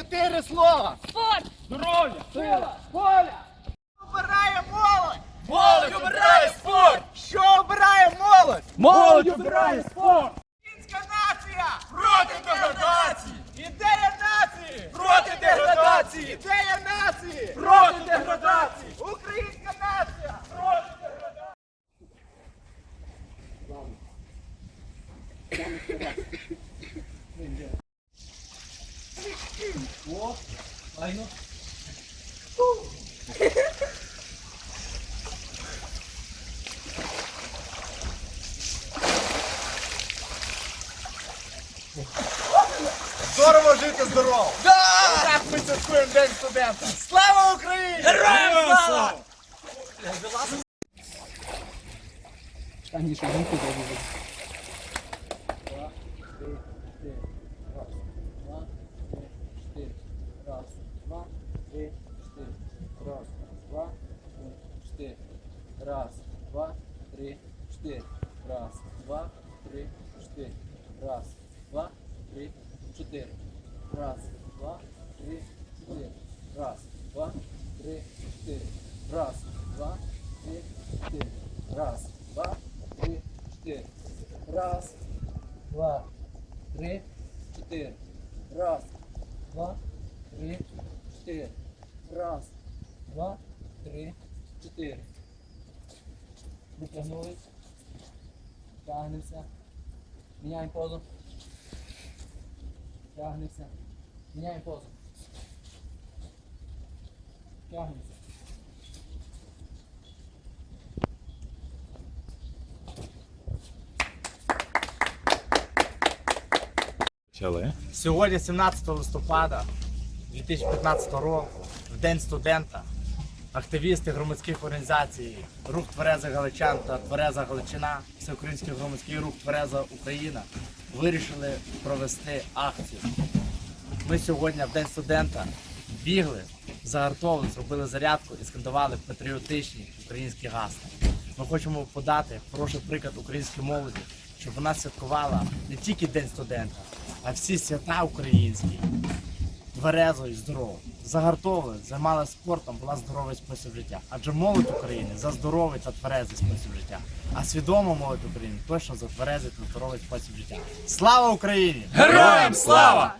чотири слова. Спорт! Здоров'я! Сила, воля. Обирає молодь. Молодь обирає спорт! Що обирає молодь? Молодь обирає спорт! Українська нація. Проти деградації! Ідея нації. Проти деградації! Ідея нації. Проти деградації! Українська нація. Проти деградації! Здорово жити здорово. Да! Так ми святкуємо День студента. Слава Україні! Героям слава! Раз, 4. Раз, два, три, четыре. Раз, два, три, четыре. Раз, два, три, четыре. Раз, два, три, четыре. Раз, два, три, четыре. Раз, два, три, четыре. Раз, два, три, четыре. Раз, два, три, четыре. Раз, два, три, четыре. Раз, два, три, четыре. Чотири. Витягнулись. Тягнемося. Міняємо позу. Тягнемося. Міняємо позу. Тягнемося. Сьогодні 17 листопада 2015 року, в День студента, активісти громадських організацій Рух Твереза Галичан та Твереза Галичина, Всеукраїнський громадський рух Твереза Україна вирішили провести акцію. Ми сьогодні в День студента бігли, загартовували, зробили зарядку і скандували патріотичні українські гасла. Ми хочемо подати хороший приклад українській молоді, щоб вона святкувала не тільки День студента, а всі свята українські, тверезо і здорово. Загартовували, займалися спортом, була здоровий спосіб життя. Адже молодь України за здоровий та тверезий спосіб життя. А свідома молодь України точно за тверезий та здоровий спосіб життя. Слава Україні! Героям слава!